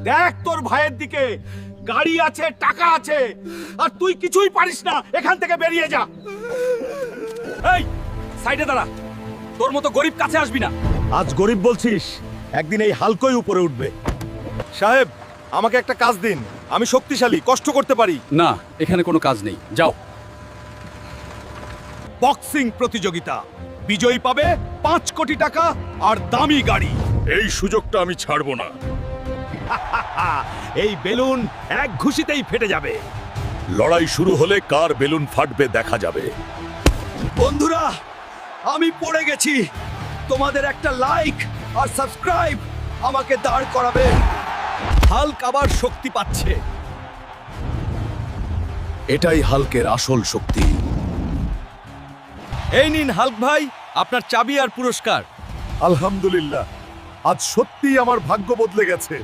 দেখ তোর ভাইয়ের দিকে। গাড়ি আছে টাকা আছে আর তুই কিছুই পারিস না। এখান থেকে বেরিয়ে যা। এই সাইডে দাঁড়া। তোর মতো গরিব কাছে আসবি না। আজ গরিব বলছিস একদিন এই হালকই উপরে উঠবে। সাহেব আমাকে একটা কাজ দিন। আমি শক্তিশালী কষ্ট করতে পারি। না এখানে কোনো কাজ নেই। যাও। বক্সিং প্রতিযোগিতা। বিজয়ী পাবে পাঁচ কোটি টাকা আর দামি গাড়ি। এই সুযোগটা আমি ছাড়বো না। এই বেলুন এক ঘুষিতেই ফেটে যাবে। লড়াই শুরু হলে কার বেলুন ফাটবে দেখা যাবে। বন্ধুরা, আমি পড়ে গেছি। তোমাদের একটা লাইক আর সাবস্ক্রাইব আমাকে দাঁড় করাবে। হাল্ক আবার শক্তি পাচ্ছে। এটাই হালকের আসল শক্তি। এই নিন হাল্ক ভাই, আপনার চাবি আর পুরস্কার। আলহামদুলিল্লাহ। আজ সত্যিই আমার ভাগ্য বদলে গেছে।